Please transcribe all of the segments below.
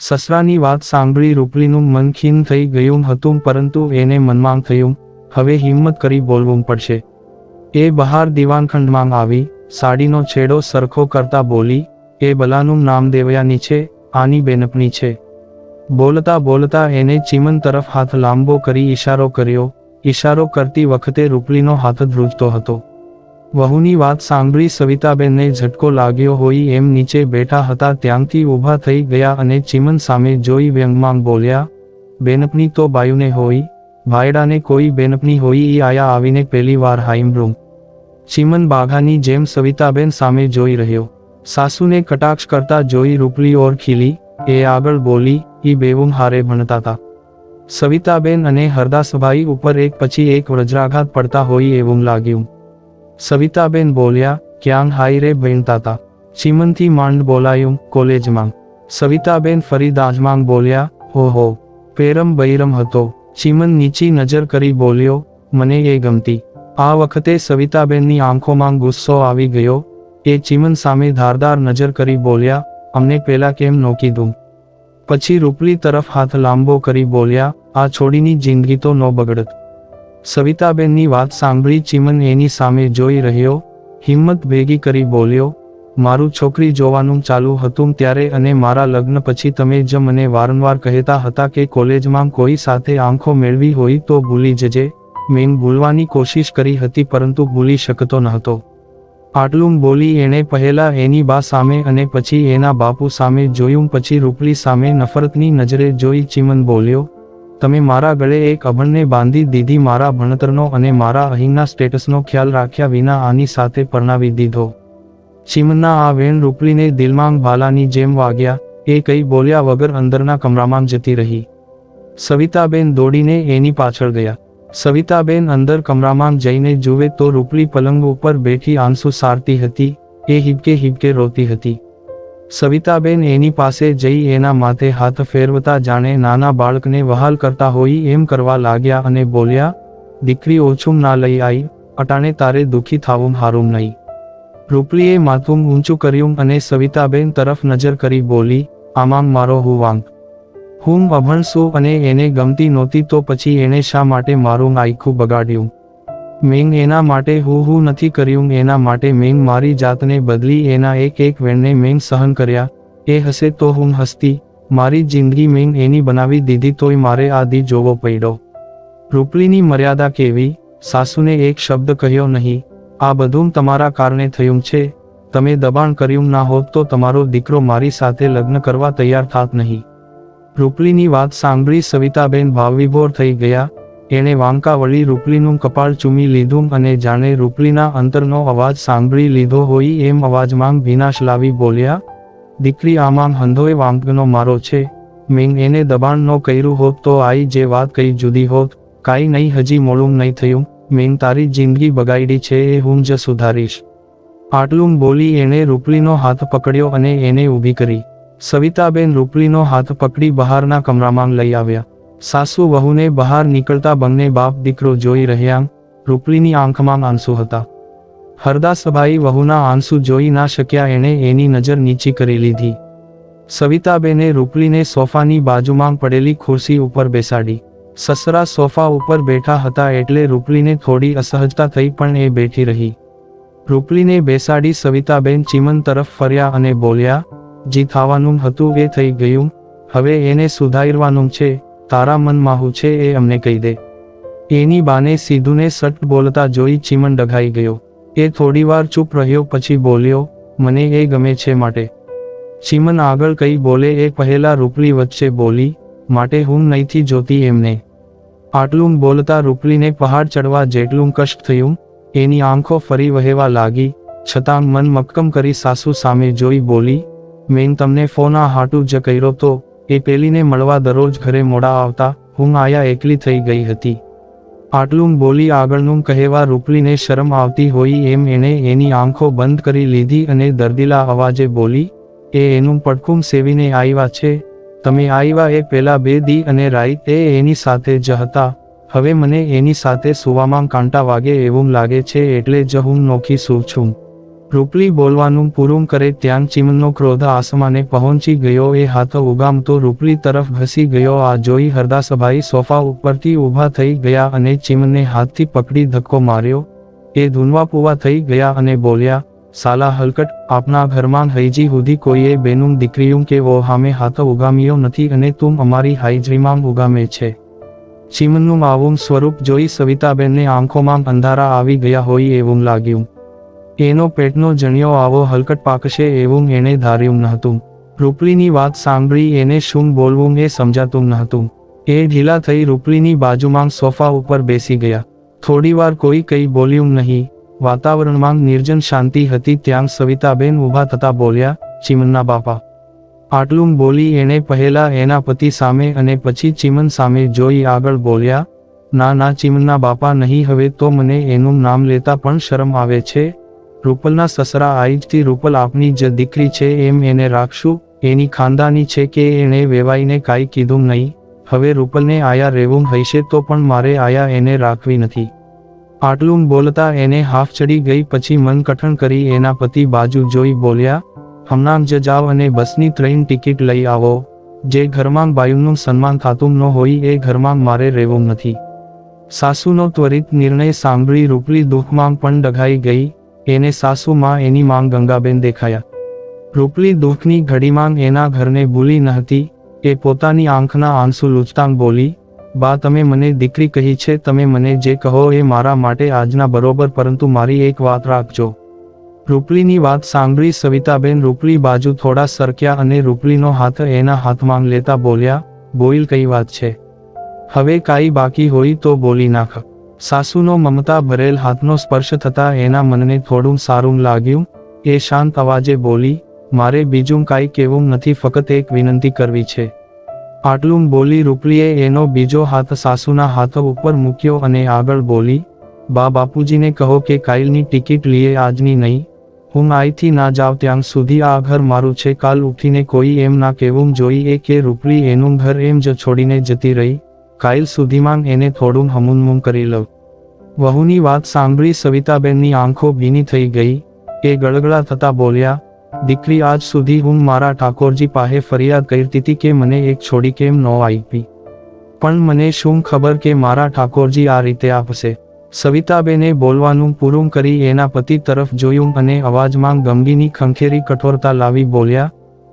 સસરાની વાત સાંભળી રૂપલીનું મન ખીન થઈ ગયું હતું, પરંતુ એને મનમાં થયું, હવે હિંમત કરી બોલવું પડશે. એ બહાર દિવાનખંડમાં આવી, સાડીનો છેડો સરખો કરતા બોલી, એ બલાનું નામ દેવયાની છે, આની બેનપણી છે. બોલતા બોલતા એને ચીમન તરફ હાથ લાંબો કરી ઈશારો કર્યો, ઈશારો કરતી વખતે રૂપલીનો હાથ ધ્રુજતો હતો. વહુની વાત સાંભળી સવિતાબેનને ઝટકો લાગ્યો હોય એમ નીચે બેઠા હતા ત્યાંથી ઊભા થઈ ગયા અને ચીમન સામે જોઈ વ્યંગમાં બોલ્યા બેનપની તો બાયુને હોય, ભાયડાને કોઈ બેનપની હોય એ આયા આવીને પહેલી વાર હાઈમરૂમ. ચીમન બાઘાની જેમ સવિતાબેન સામે જોઈ રહ્યો. સાસુને કટાક્ષ કરતા જોઈ રૂપલી ઓર ખીલી, એ આગળ બોલી એ બેવું હારે ભણતા હતા સવિતાબેન અને હરદાસભાઈ ઉપર એક પછી એક વજ્રાઘાત પડતા હોય એવું લાગ્યું. સવિતાબેન બોલ્યા ક્યાં હાઈ રે ભણતા તાતા? ચીમનથી માંડ બોલાયું કોલેજમાં. સવિતાબેન ફરી દાજમાંગ બોલ્યા, હો હો, પેરમ બૈરમ હતો. ચીમન નીચી નજર કરી બોલ્યો, મને એ ગમતી. આ વખતે સવિતાબેનની આંખોમાં ગુસ્સો આવી ગયો. એ ચીમન સામે ધારદાર નજર કરી બોલ્યા, અમને પેલા કેમ નો કીધું? પછી રૂપલી તરફ હાથ લાંબો કરી બોલ્યા, આ છોડીની જિંદગી તો નો બગડત. સવિતાબેનની વાત સાંભળી ચીમન એની સામે જોઈ રહ્યો, હિંમત ભેગી કરી બોલ્યો, મારું છોકરી જોવાનું ચાલુ હતું ત્યારે અને મારા લગ્ન પછી તમે જ મને વારંવાર કહેતા હતા કે કોલેજમાં કોઈ સાથે આંખો મેળવી હોય તો ભૂલી જજે. મેં ભૂલવાની કોશિશ કરી હતી પરંતુ ભૂલી શકતો નહોતો. આટલું બોલી એણે પહેલા એની બા સામે અને પછી એના બાપુ સામે જોયું, પછી રૂપલી સામે નફરતની નજરે જોઈ ચીમન બોલ્યો તમે મારા ગળે એક અભણને બાંધી દીધી મારા ભણતરનો અને મારા અહીંના સ્ટેટસનો ખ્યાલ રાખ્યા વિના આની સાથે પરણાવી દીધો. ચીમના આ વેણ રૂપલીને દિલમાં ભાલાની જેમ વાગ્યા, એ કંઈ બોલ્યા વગર અંદરના કમરામાં જતી રહી. સવિતાબેન દોડીને એની પાછળ ગયા. સવિતાબેન અંદર કમરામાં જઈને જુએ તો રૂપલી પલંગ ઉપર બેઠી આંસુ સારતી હતી, એ હિબકે હિબકે રોતી હતી. સવિતાબેન એની પાસે જઈ એના માથે હાથ ફેરવતા જાણે નાના બાળકને વહાલ કરતા હોય એમ કરવા લાગ્યા અને બોલ્યા, દીકરી ઓછું ના લઈ આવી અટાણે તારે દુઃખી થાવું હારું નહીં. રૂપલીએ માથું ઊંચું કર્યું અને સવિતાબેન તરફ નજર કરી બોલી આમાં મારો હું વાંક. હું અભણ અને એને ગમતી નહોતી તો પછી એણે શા માટે મારું આખું બગાડ્યું? મેં એના માટે હું હું નથી કર્યું, એના માટે મેં મારી જાતને બદલી, એના એક એક વેણને મેં સહન કર્યા. એ હશે તો હું હસતી, મારી જિંદગી મેં એની બનાવી દીધી તોય મારે આ દી જોવો પડ્યો. રૂપલીની મર્યાદા કેવી? સાસુને એક શબ્દ કહ્યો નહીં. આ બધું તમારા કારણે થયું છે. તમે દબાણ કર્યું ના હોત તો તમારો દીકરો મારી સાથે લગ્ન કરવા તૈયાર થાત નહીં. રૂપલીની વાત સાંભળી સવિતાબેન ભાવવિભોર થઈ ગયા. એણે વાંકા વળી રૂપલીનું કપાળ ચૂમી લીધું અને જાણે રૂપલીના અંતરનો અવાજ સાંભળી લીધો હોય એમ અવાજમાં ભીનાશ લાવી બોલ્યા, દીકરી, આમાં હંધોય વાંકનો મારો છે. મેં એને દબાણ ન કર્યું હોત તો આઈ જે વાત કઈ જુદી હોત. કાંઈ નહીં, હજી મોડું નહીં થયું. મેં તારી જિંદગી બગાડી છે એ હું જ સુધારીશ. આટલું બોલી એણે રૂપલીનો હાથ પકડ્યો અને એને ઊભી કરી. સવિતાબેન રૂપલીનો હાથ પકડી બહારના કમરામાં લઈ આવ્યા. સાસુ વહુને બહાર નીકળતા બંને બાપ દીકરો જોઈ રહ્યા રૂપલીની આંખમાં આંસુ હતા. હરદાસભાઈ વહુના આંસુ જોઈ ના શક્યા એણે એની નજર નીચી કરી લીધી. સવિતાબેને રૂપલીને સોફાની બાજુમાં પડેલી ખુરશી ઉપર બેસાડી. સસરા સોફા ઉપર બેઠા હતા એટલે રૂપલીને થોડી અસહજતા થઈ પણ એ બેઠી રહી. રૂપલીને બેસાડી સવિતાબેન ચીમન તરફ ફર્યા અને બોલ્યા, જી થવાનું હતું, એ થઈ ગયું. હવે એને સુધારવાનું છે. તારા મનમાં હું છે એ અમને કહી દે. એની બાને સીધુને સટ બોલતા જોઈ ચીમન ડઘાઈ ગયો. એ થોડીવાર ચૂપ રહ્યો પછી બોલ્યો, મને એ ગમે છે માટે. ચીમન આગળ કઈ બોલે, એ પહેલા રૂપલી વચ્ચે બોલી, માટે હું નહીંથી જોતી એમને. આટલું બોલતા રૂપલીને પહાડ ચડવા જેટલું કષ્ટ થયું, એની આંખો ફરી વહેવા લાગી, છતાં મન મક્કમ કરી સાસુ સામે જોઈ બોલી, મેં તમને ફોન આ હાટું જ કર્યો તો એ પેલીને મળવા દરરોજ ઘરે મોડા આવતા હું આયા એકલી થઈ ગઈ હતી. આટલું બોલી આગળનું કહેવા રૂપલીને શરમ આવતી હોય એમ એણે એની આંખો બંધ કરી લીધી અને દર્દીલા અવાજે બોલી, એ એનું પડખું સેવીને આવ્યા છે. તમે આવ્યા એ પેલા બે દી અને રાઈ એ એની સાથે જ હતા. હવે મને એની સાથે સુવામાં કાંટા વાગે એવું લાગે છે એટલે જ હું નોખી સૂ છું. રૂપલી બોલવાનું પૂરું કરે ત્યાં ચીમનનો ક્રોધ આસમાને પહોંચી ગયો, એ હાથો ઉગામતો રૂપલી તરફ ઘસી ગયો, આ જોઈ હરદાસભાઈ સોફા ઉપરથી ઊભા થઈ ગયા અને ચીમને હાથથી પકડી ધક્કો માર્યો. એ ધૂનવા પૂવા થઈ ગયા અને બોલ્યા, સાલા હલકટ, આપના ઘરમાં હૈજી સુધી કોઈએ બેનું દીકરીયું કે વો હામે હાથો ઉગામ્યો નથી અને તું અમારી હાઈજરીમાં ઉગામે છે. ચીમનનું આવું સ્વરૂપ જોઈ સવિતાબેનને આંખોમાં અંધારા આવી ગયા હોય એવું લાગ્યું. એનો પેટનો જણિયો આવો હલકટ પાકશે એવું એણે ધાર્યું નહોતું. રૂપલીની વાત સાંભળી એને શું બોલવું એ સમજાતું નહોતું. એ ઢીલા થઈ રૂપલીની બાજુમાં સોફા ઉપર બેસી ગયા. થોડીવાર કોઈ કંઈ બોલ્યું નહીં. વાતાવરણમાં નિર્જન શાંતિ હતી ત્યાં સવિતાબેન ઊભા થતા બોલ્યા, ચીમનના બાપા. આટલું બોલી એણે પહેલા એના પતિ સામે અને પછી ચીમન સામે જોઈ આગળ બોલ્યા, ના ના, ચીમનના બાપા નહીં, હવે તો મને એનું નામ લેતા પણ શરમ આવે છે. રૂપલના સસરા આઈજથી રૂપલ આપની જ દીકરી છે એમ એને રાખશું, એની ખાનદાની છે કે એણે વેવાઈને કાંઈ કીધું નહીં, હવે રૂપલને આયા રહેવું હશે તો પણ મારે આયા એને રાખવી નથી. આટલું બોલતા એને હાફ ચડી ગઈ પછી મન કઠણ કરી એના પતિ બાજુ જોઈ બોલ્યા, હમણાં જ જાઓ અને બસની ટ્રેન ટિકિટ લઈ આવો, જે ઘરમાં બાયુનું સન્માન થતું ન હોય એ ઘરમાં મારે રહેવું નથી. સાસુનો ત્વરિત નિર્ણય સાંભળી રૂપલી દુઃખમાં પણ ડઘાઈ ગઈ એને સાસુમાં એની માંગ ગંગાબેન દેખાયા. રૂપલી દુઃખની ઘડીમાં એના ઘરને ભૂલી નહતી એ પોતાની આંખના આંસુ લૂછતાં બોલી, બા, તમે મને દીકરી કહી છે, તમે મને જે કહો એ મારા માટે આજના બરોબર, પરંતુ મારી એક વાત રાખજો. રૂપલીની વાત સાંભળી સવિતાબેન રૂપલી બાજુ થોડા સરક્યા અને રૂપલીનો હાથ એના હાથમાં લેતા બોલ્યા, બોઈલ, કઈ વાત છે? હવે કાંઈ બાકી હોય તો બોલી નાખ. સાસુનો મમતા ભરેલ હાથનો સ્પર્શ થતા એના મનને થોડું સારું લાગ્યું. એ શાંત અવાજે બોલી, મારે બીજું કાંઈ કહેવું નથી, ફક્ત એક વિનંતી કરવી છે. આટલું બોલી રૂપલીએ એનો બીજો હાથ સાસુના હાથ ઉપર મૂક્યો અને આગળ બોલી, બા બાપુજીને કહો કે કાલની ટિકિટ લીએ આજની નહીં. હું આઈથી ના જાવ ત્યાં સુધી આ ઘર મારું છે. કાલ ઉઠીને કોઈ એમ ના કહેવું જોઈએ કે રૂપલી એનું ઘર એમ જ છોડીને જતી રહી. કાલ સુધીમાં એને થોડું હમુનમુમ કરી લઉં. વહુની વાત સાંભળી સવિતાબેનની આંખો ભીની થઈ ગઈ. એ ગળગળા થતા બોલ્યા, દીકરી, આજ સુધી હું મારા ઠાકોરજી પાસે ફરિયાદ કરતી હતી કે મને એક છોડી કેમ ન આપી. પણ મને શું ખબર કે મારા ઠાકોરજી આ રીતે આપશે. સવિતાબેને બોલવાનું પૂરું કરી એના પતિ તરફ જોયું અને અવાજમાં ગમગીની ખંખેરી કઠોરતા લાવી બોલ્યા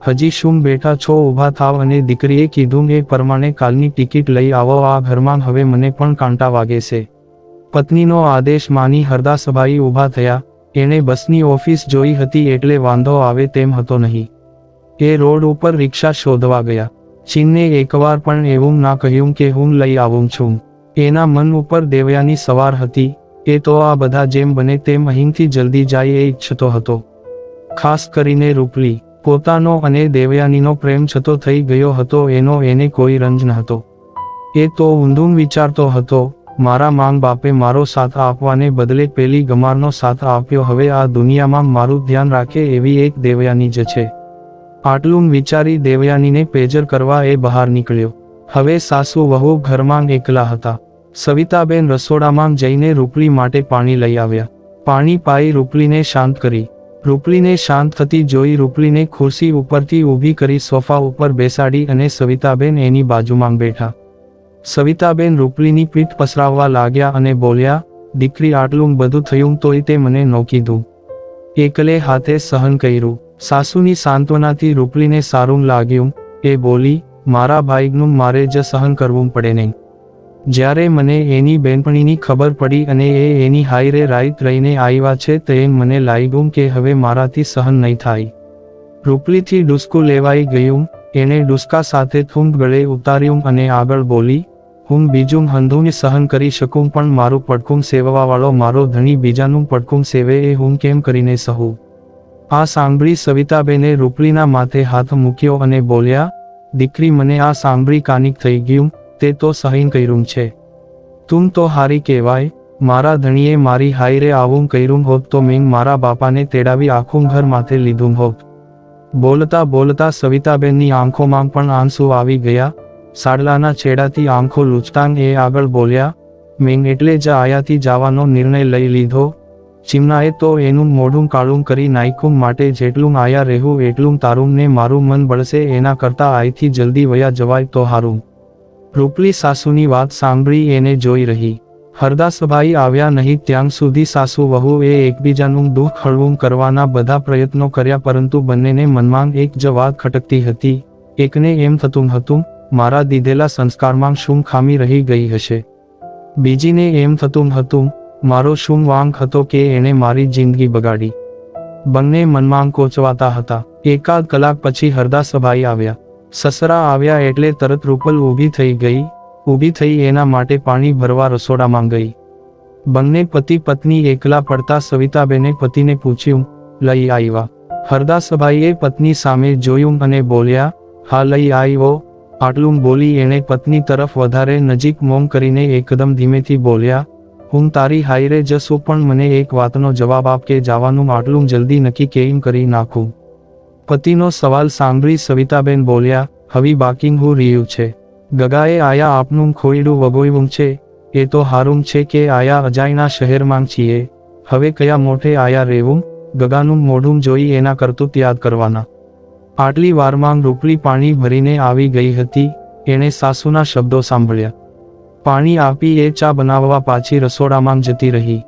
હજી શું બેઠા છો ઊભા થાવ અને દીકરીએ કીધું, એ પ્રમાણે કાલની ટિકિટ લઈ આવો, આ ઘરમાં હવે મને પણ કાંટા વાગે છે. પત્નીનો આદેશ માની હરદાસભાઈ ઊભા થયા. એણે બસની ઓફિસ જોઈ હતી એટલે વાંધો આવે તેમ હતો નહીં. એ રોડ ઉપર રિક્ષા શોધવા ગયા. ચીનને એકવાર પણ એવું ના કહ્યું કે હું લઈ આવું છું. એના મન ઉપર દેવયાની સવાર હતી. એ તો આ બધા જેમ બને તેમ અહીંથી જલ્દી જાય એ ઈચ્છતો હતો. ખાસ કરીને રૂપલી. પોતાનો અને દેવયાનીનો પ્રેમ છતો થઈ ગયો હતો, એનો એને કોઈ રંજ ન હતો એ તો ઊંધું વિચારતો હતો, મારા માંગ બાપે મારો સાથ આપવાને બદલે પેલી ગમારનો સાથ આપ્યો, હવે આ દુનિયામાં મારું ધ્યાન રાખે એવી એક દેવયાની જ છે. આટલું વિચારી દેવયાનીને પેજર કરવા એ બહાર નીકળ્યો. હવે સાસુ વહુ ઘરમાં એકલા હતા. સવિતાબેન રસોડામાં જઈને રૂપલી માટે પાણી લઈ આવ્યા. પાણી પાઈ રૂપલીને શાંત કરી. રૂપલીને શાંત થતી જોઈ રૂપલીને ખુરશી ઉપરથી ઊભી કરી સોફા ઉપર બેસાડી અને સવિતાબેન એની બાજુમાં બેઠા. સવિતાબેન રૂપલીની પીઠ પસરાવવા લાગ્યા અને બોલ્યા, દીકરી, આટલું બધું થયું તોય તે મને ન કીધું. એકલે હાથે સહન કર્યું. સાસુની સાંત્વનાથી રૂપલીને સારું લાગ્યું. એ બોલી, મારા ભાઈનું મારે જ સહન કરવું પડે નહીં. જ્યારે મને એની બેનપણીની ખબર પડી અને એ એની હાઈરે રાઈત રહીને આવ્યા છે તેમ મને લાગ્યું કે હવે મારાથી સહન નહીં થાય. રૂપલીથી ડુસકું લેવાઈ ગયું, એણે ડુસકા સાથે થૂંક ગળે ઉતાર્યું અને આગળ બોલી, હું બીજું હંધુને સહન કરી શકું, પણ મારું પડકું સેવવાવાળો મારો ધણી બીજાનું પડકું સેવે એ હું કેમ કરીને સહું? આ સાંભળી સવિતાબેને રૂપલીના માથે હાથ મૂક્યો અને બોલ્યા, દીકરી, મને આ સાંભળી કાનિક થઈ ગયું તે તો સહીન કર્યું છે. તું તો હારી કહેવાય, મારા ધણીએ મારી હાઈરે આવું કર્યું હોત તો મેં મારા બાપાને તેડાવી આખું ઘર માથે લીધું હોત. બોલતા બોલતા સવિતાબેનની આંખોમાં પણ આંસુ આવી ગયા. સાડલાના છેડાથી આંખો લૂછતાં એ આગળ બોલ્યા, મેં એટલે જ આયાથી જવાનો નિર્ણય લઈ લીધો. ચીમનાએ તો એનું મોઢું કાળું કરી નાખ્યું માટે જેટલું આયા રહેવું એટલું તારું ને મારું મન બળશે એના કરતા આયથી જલ્દી વયા જવાય તો હારું. રૂપલી સાસુની વાત સાંભળી એને જોઈ રહી. હરદાસભાઈ આવ્યા નહીં ત્યાં સુધી સાસુ વહુએ એકબીજાનું દુઃખ હળવું કરવાના બધા પ્રયત્નો કર્યા પરંતુ બંનેને મનમાં એક જ વાત ખટકતી હતી. એકને એમ થતું હતું, મારા દીધેલા સંસ્કારમાં શું ખામી રહી ગઈ હશે? બીજીને એમ થતું હતું, મારો શું વાંક હતો કે એણે મારી જિંદગી બગાડી? બંને મનમાં કોચવાતા હતા. એકાદ કલાક પછી હરદાસભાઈ આવ્યા. સસરા આવ્યા એટલે તરત રૂપલ ઊભી થઈ ગઈ, ઊભી થઈ એના માટે પાણી ભરવા રસોડામાં ગઈ. બંને પતિ પત્ની એકલા પડતા સવિતાબેને પતિને પૂછ્યું, લઈ આવ્યા હરદાસભાઈએ પત્ની સામે જોયું અને બોલ્યા, હા, લઈ આવ્યો આટલું બોલી એણે પત્ની તરફ વધારે નજીક મોમ કરીને એકદમ ધીમેથી બોલ્યા, હું તારી હાઈરે જશું પણ મને એક વાતનો જવાબ આપ કે જવાનું આટલું જલ્દી નક્કી કેમ કરી નાખું? પતિનો સવાલ સાંભળી સવિતાબેન બોલ્યા, હવે બાકી હું રહ્યું છે. ગગાએ આયા આપનું ખોયડું વગોયવું છે. એ તો હારું છે કે આયા અજાયના શહેરમાં છીએ. હવે કયા મોઢે આયા રહેવું? ગગાનું મોઢું જોઈ એના કરતૂત યાદ કરવાના. આટલી વારમાં રૂપલી પાણી ભરીને આવી ગઈ હતી. એણે સાસુના શબ્દો સાંભળ્યા. પાણી આપી એ ચા બનાવવા પાછી રસોડામાં જતી રહી.